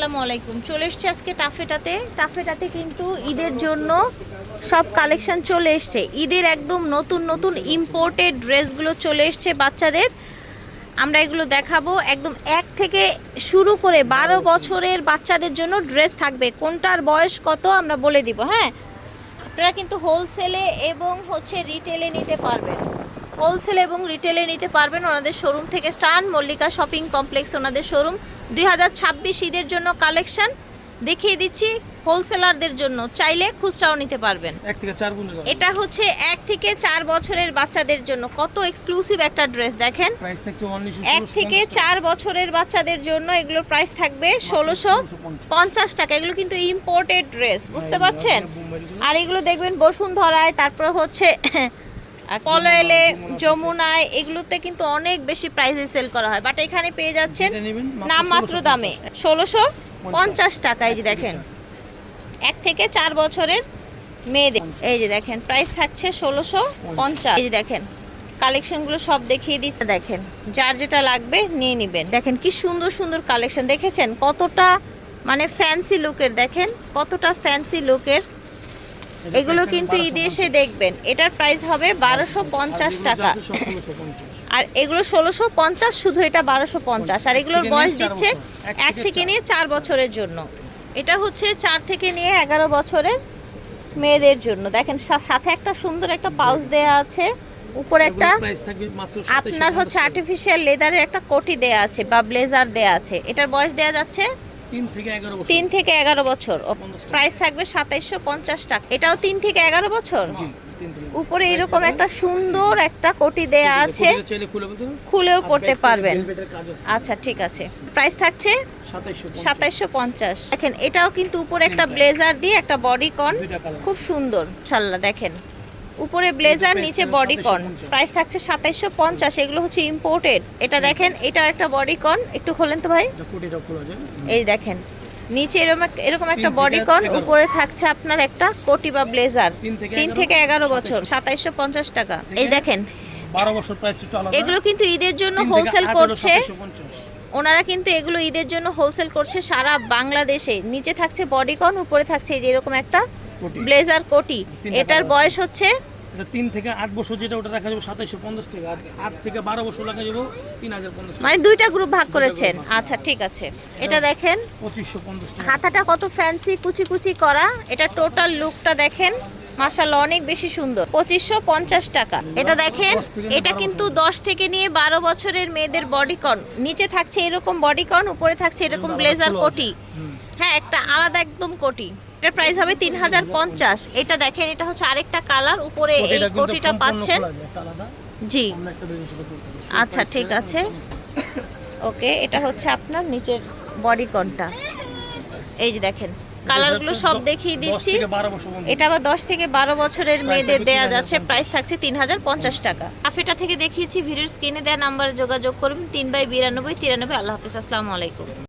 আসসালামু আলাইকুম। চলে এসছে আজকে টাফেটাতে। টাফেটাতে কিন্তু ঈদের জন্য সব কালেকশন চলে এসছে। ঈদের একদম নতুন নতুন ইম্পোর্টেড ড্রেসগুলো চলে এসছে বাচ্চাদের। আমরা এগুলো দেখাবো। একদম এক থেকে শুরু করে বারো বছরের বাচ্চাদের জন্য ড্রেস থাকবে। কোনটার বয়স কত আমরা বলে দিব হ্যাঁ? আপনারা কিন্তু হোলসেলে এবং হচ্ছে রিটেলে নিতে পারবেন। হোলসেল এবং রিটেলে নিতে পারবেন ওনাদের শোরুম থেকে স্টান মল্লিকা শপিং কমপ্লেক্স ওনাদের শোরুম। দুই হাজার ছাব্বিশ ঈদের জন্য কালেকশন দেখিয়ে দিচ্ছি হোলসেলারদের জন্য। চাইলে খুচরাও নিতে পারবেন। এটা হচ্ছে এক থেকে চার বছরের বাচ্চাদের জন্য। কত এক্সক্লুসিভ একটা ড্রেস দেখেন? এক থেকে চার বছরের বাচ্চাদের জন্য এগুলোর প্রাইস থাকবে ষোলোশো পঞ্চাশ টাকা। এগুলো কিন্তু ইম্পোর্টেড ড্রেস বুঝতে পারছেন? আর এগুলো দেখবেন বসুন্ধরায় তারপর হচ্ছে পলয়েলে যমুনায় এগুলোতে কিন্তু অনেক বেশি প্রাইসে সেল করা হয়। বাট এখানে পেয়ে যাচ্ছেন নাম মাত্র দামে। ষোলোশো পঞ্চাশ টাকা এই যে দেখেন। এক থেকে চার বছরের মেয়েদের এই যে দেখেন প্রাইস থাকছে ষোলোশো পঞ্চাশ। এই যে দেখেন কালেকশনগুলো সব দেখিয়ে দিচ্ছে। দেখেন যার যেটা লাগবে নিয়ে নেবেন। দেখেন কি সুন্দর সুন্দর কালেকশন দেখেছেন? কতটা মানে ফ্যান্সি লুকের দেখেন কতটা ফ্যান্সি লুকের এগুলো কিন্তু ঈদে এসে দেখবেন। এটার প্রাইস হবে বারোশো পঞ্চাশ টাকা। আর এগুলো ষোলোশো পঞ্চাশ শুধু এটা বারোশো পঞ্চাশ। আর এগুলোর বয়স দিচ্ছে এক থেকে নিয়ে চার বছরের জন্য। এটা হচ্ছে চার থেকে নিয়ে এগারো বছরের মেয়েদের জন্য। দেখেন সাথে একটা সুন্দর একটা পাউচ দেয়া আছে। উপরে একটা আপনার হচ্ছে আর্টিফিশিয়াল লেদারের একটা কোটি দেয়া আছে বা ব্লেজার দেয়া আছে। এটার বয়স দেয়া যাচ্ছে তিন থেকে এগারো বছর। প্রাইস থাকবে সাতাইশশো পঞ্চাশ টাকা। এটাও তিন থেকে এগারো বছর? উপরে এরকম একটা সুন্দর একটা কোটি দেয়া আছে। খুলেও পড়তে পারবেন। আচ্ছা ঠিক আছে। প্রাইস থাকছে সাতাইশশো পঞ্চাশ। দেখেন এটাও কিন্তু উপরে একটা ব্লেজার দিয়ে একটা বডি কন খুব সুন্দর। ইনশাল্লাহ দেখেন। উপরে ব্লেজার নিচে থাকবে বডি কন। প্রাইস থাকছে সাতাইশশো পঞ্চাশ এগুলো হচ্ছে ইম্পোর্টেড এটা দেখেন এটা একটা বডি কন। একটু খোলেন তো ভাই। এই দেখেন নিচে এরকম এরকম একটা তিন থেকে বডি কন উপরে থাকছে আপনার একটা কোটি বা ব্লেজার। তিন থেকে এগারো, বছর। সাতাইশশো। পঞ্চাশ টাকা। এই দেখেন। এগুলো কিন্তু ঈদের জন্য হোলসেল করছে। ওনারা কিন্তু এগুলো ঈদের জন্য হোলসেল করছে সারা বাংলাদেশে। নিচে থাকছে বডিকন উপরে থাকছে এই যে এরকম একটা ব্লেজার কোটি। এটার বয়স হচ্ছে এটা তিন থেকে আট বছর যেটা ওটা রাখা যাবে সাতাইশশো পঞ্চাশ টাকা আর আট থেকে বারো বছর রাখা যাবে তিন হাজার পঞ্চাশ মানে দুইটা গ্রুপ ভাগ করেছেন? আচ্ছা ঠিক আছে। এটা দেখেন। পঁচিশশো পঞ্চাশ হাতাটা কত ফ্যান্সি কুচি কুচি করা। এটা টোটাল লুকটা দেখেন। মাশাল্লাহ অনেক বেশি সুন্দর। পঁচিশশো পঞ্চাশ টাকা। এটা দেখেন এটা কিন্তু দশ থেকে নিয়ে বারো বছরের মেয়েদের বডিকন নিচে থাকছে এরকম বডিকন উপরে থাকছে এরকম ব্লেজার কোটি। হ্যাঁ একটা আলাদা একদম কোটি। এটার প্রাইস হবে তিন হাজার পঞ্চাশ। এটা দেখেন এটা হচ্ছে আরেকটা কালার উপরে এই কোটিটা পাচ্ছেন। জি। আচ্ছা ঠিক আছে। ওকে এটা হচ্ছে আপনার নিচের বডি কনটা এই যে দেখেন কালারগুলো সব দেখিয়ে দিচ্ছি। এটা আবার দশ থেকে বারো বছরের মেয়েদের দেওয়া দেয়া যাচ্ছে। প্রাইস থাকছে তিন হাজার পঞ্চাশ টাকা। কাফেটা থেকে দেখিয়েছি ভিডিওর স্ক্রিনে দেওয়া নাম্বারে যোগাযোগ করুন। তিন বাই বিরানব্বই তিরানব্বই। আল্লাহ হাফিজ আসসালামু আলাইকুম।